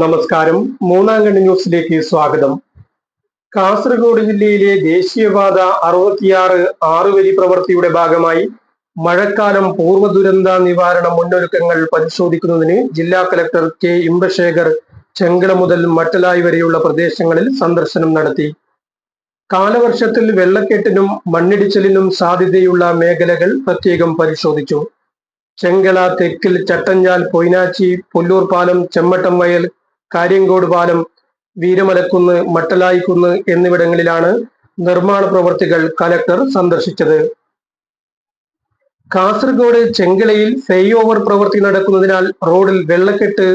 നമസ്കാരം. മൂന്നാം കണ്ണി ന്യൂസിലേക്ക് സ്വാഗതം. കാസർഗോഡ് ജില്ലയിലെ ദേശീയപാത അറുപത്തിയാറ് ആറുവരി പ്രവൃത്തിയുടെ ഭാഗമായി മഴക്കാലം പൂർവ ദുരന്ത നിവാരണ മുന്നൊരുക്കങ്ങൾ പരിശോധിക്കുന്നതിന് ജില്ലാ കലക്ടർ കെ ഇമ്പശേഖർ ചെങ്കല മുതൽ മട്ടലായി വരെയുള്ള പ്രദേശങ്ങളിൽ സന്ദർശനം നടത്തി. കാലവർഷത്തിൽ വെള്ളക്കെട്ടിനും മണ്ണിടിച്ചിലിനും സാധ്യതയുള്ള മേഖലകൾ പ്രത്യേകം പരിശോധിച്ചു. ചെങ്കല തെക്കിൽ ചട്ടഞ്ചാൽ പൊയ്നാച്ചി പുല്ലൂർ പാലം ചെമ്മട്ടം വയൽ കാര്യങ്കോട് പാലം വീരമലക്കുന്ന് മട്ടലായിക്കുന്ന് എന്നിവിടങ്ങളിലാണ് നിർമ്മാണ പ്രവർത്തികൾ കലക്ടർ സന്ദർശിച്ചത്. കാസർഗോഡ് ചെങ്കലയിൽ ഫ്ലൈ ഓവർ പ്രവൃത്തി നടക്കുന്നതിനാൽ റോഡിൽ വെള്ളക്കെട്ട്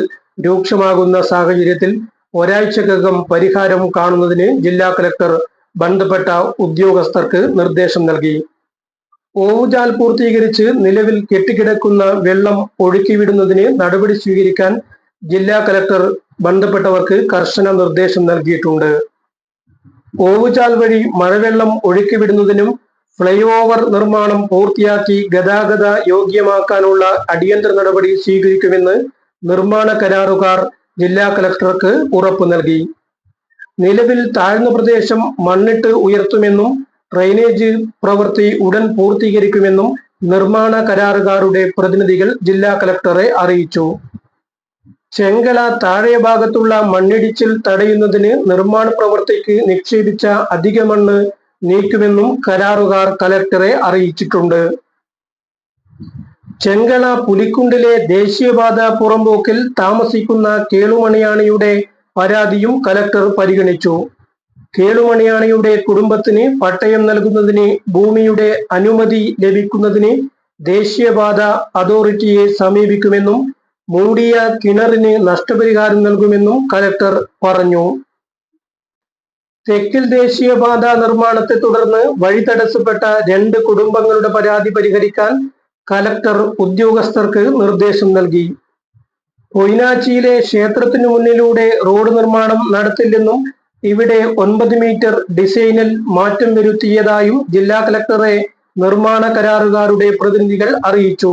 രൂക്ഷമാകുന്ന സാഹചര്യത്തിൽ ഒരാഴ്ചക്കകം പരിഹാരം കാണുന്നതിന് ജില്ലാ കലക്ടർ ബന്ധപ്പെട്ട ഉദ്യോഗസ്ഥർക്ക് നിർദ്ദേശം നൽകി. ഓവുചാൽ പൂർത്തീകരിച്ച് നിലവിൽ കെട്ടിക്കിടക്കുന്ന വെള്ളം ഒഴുക്കിവിടുന്നതിന് നടപടി സ്വീകരിക്കാൻ ജില്ലാ കലക്ടർ ബന്ധപ്പെട്ടവർക്ക് കർശന നിർദ്ദേശം നൽകിയിട്ടുണ്ട്. ഓവുചാൽ വഴി മഴവെള്ളം ഒഴുക്കിവിടുന്നതിനും ഫ്ലൈ ഓവർ നിർമ്മാണം പൂർത്തിയാക്കി ഗതാഗത യോഗ്യമാക്കാനുള്ള അടിയന്തര നടപടി സ്വീകരിക്കുമെന്ന് നിർമ്മാണ കരാറുകാർ ജില്ലാ കലക്ടർക്ക് ഉറപ്പു നൽകി. നിലവിൽ താഴ്ന്ന പ്രദേശം മണ്ണിട്ട് ഉയർത്തുമെന്നും ഡ്രൈനേജ് പ്രവൃത്തി ഉടൻ പൂർത്തീകരിക്കുമെന്നും നിർമ്മാണ കരാറുകാരുടെ പ്രതിനിധികൾ ജില്ലാ കലക്ടറെ അറിയിച്ചു. ചെങ്കല താഴെ ഭാഗത്തുള്ള മണ്ണിടിച്ചിൽ തടയുന്നതിന് നിർമ്മാണ പ്രവൃത്തിക്ക് നിക്ഷേപിച്ച അധിക മണ്ണ് നീക്കുമെന്നും കരാറുകാർ കലക്ടറെ അറിയിച്ചിട്ടുണ്ട്. ചെങ്കള പുലിക്കുണ്ടിലെ ദേശീയപാത പുറമ്പോക്കിൽ താമസിക്കുന്ന കേളുമണിയാണിയുടെ പരാതിയും കലക്ടർ പരിഗണിച്ചു. കേളുമണിയാണിയുടെ കുടുംബത്തിന് പട്ടയം നൽകുന്നതിന് ഭൂമിയുടെ അനുമതി ലഭിക്കുന്നതിന് ദേശീയപാത അതോറിറ്റിയെ സമീപിക്കുമെന്നും മൂടിയ കിണറിന് നഷ്ടപരിഹാരം നൽകുമെന്നും കലക്ടർ പറഞ്ഞു. തെക്കിൽ ദേശീയപാത നിർമ്മാണത്തെ തുടർന്ന് വഴി തടസ്സപ്പെട്ട രണ്ട് കുടുംബങ്ങളുടെ പരാതി പരിഹരിക്കാൻ കലക്ടർ ഉദ്യോഗസ്ഥർക്ക് നിർദ്ദേശം നൽകി. പൊയ്നാച്ചിയിലെ ക്ഷേത്രത്തിനു മുന്നിലൂടെ റോഡ് നിർമ്മാണം നടത്തില്ലെന്നും ഇവിടെ ഒൻപത് മീറ്റർ ഡിസൈനിൽ മാറ്റം വരുത്തിയതായും ജില്ലാ കലക്ടറെ നിർമ്മാണ കരാറുകാരുടെ പ്രതിനിധികൾ അറിയിച്ചു.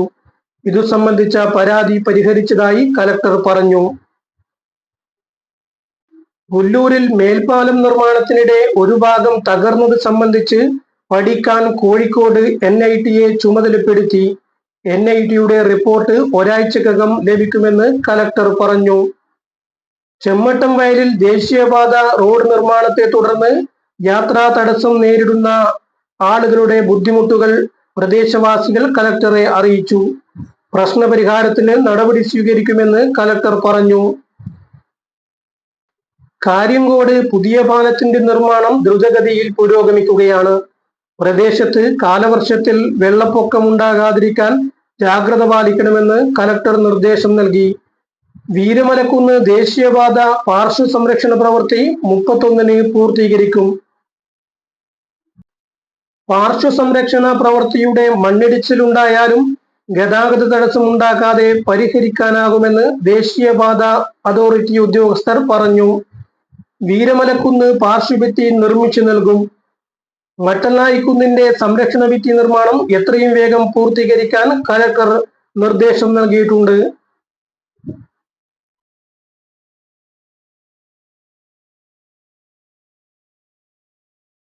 ഇതു സംബന്ധിച്ച പരാതി പരിഹരിച്ചതായി കലക്ടർ പറഞ്ഞു. പുല്ലൂരിൽ മേൽപ്പാലം നിർമ്മാണത്തിനിടെ ഒരു ഭാഗം തകർന്നത് സംബന്ധിച്ച് പഠിക്കാൻ കോഴിക്കോട് എൻ ഐ ടിയെ ചുമതലപ്പെടുത്തി. എൻ ഐ ടിയുടെ റിപ്പോർട്ട് ഒരാഴ്ചക്കകം ലഭിക്കുമെന്ന് കലക്ടർ പറഞ്ഞു. ചെമ്മട്ടം വയലിൽ ദേശീയപാത റോഡ് നിർമ്മാണത്തെ തുടർന്ന് യാത്രാ തടസ്സം നേരിടുന്ന ആളുകളുടെ ബുദ്ധിമുട്ടുകൾ പ്രദേശവാസികൾ കലക്ടറെ അറിയിച്ചു. പ്രശ്നപരിഹാരത്തിന് നടപടി സ്വീകരിക്കുമെന്ന് കലക്ടർ പറഞ്ഞു. കാര്യങ്കോട് പുതിയ പാലത്തിന്റെ നിർമ്മാണം ദ്രുതഗതിയിൽ പുരോഗമിക്കുകയാണ്. പ്രദേശത്ത് കാലവർഷത്തിൽ വെള്ളപ്പൊക്കമുണ്ടാകാതിരിക്കാൻ ജാഗ്രത പാലിക്കണമെന്ന് കലക്ടർ നിർദ്ദേശം നൽകി. വീരമലക്കുന്ന് ദേശീയപാത പാർശ്വ സംരക്ഷണ പ്രവൃത്തി മുപ്പത്തൊന്നിന് പൂർത്തീകരിക്കും. പാർശ്വ സംരക്ഷണ പ്രവൃത്തിയുടെ മണ്ണിടിച്ചിലുണ്ടായാലും ഗതാഗത തടസ്സമുണ്ടാക്കാതെ പരിഹരിക്കാനാകുമെന്ന് ദേശീയപാത അതോറിറ്റി ഉദ്യോഗസ്ഥർ പറഞ്ഞു. വീരമലക്കുന്ന് പാർശ്വഭിത്തി നിർമ്മിച്ചു നൽകും. മട്ടന്നായിക്കുന്നിന്റെ സംരക്ഷണ ഭിത്തി നിർമ്മാണം എത്രയും വേഗം പൂർത്തീകരിക്കാൻ കലക്ടർ നിർദ്ദേശം നൽകിയിട്ടുണ്ട്.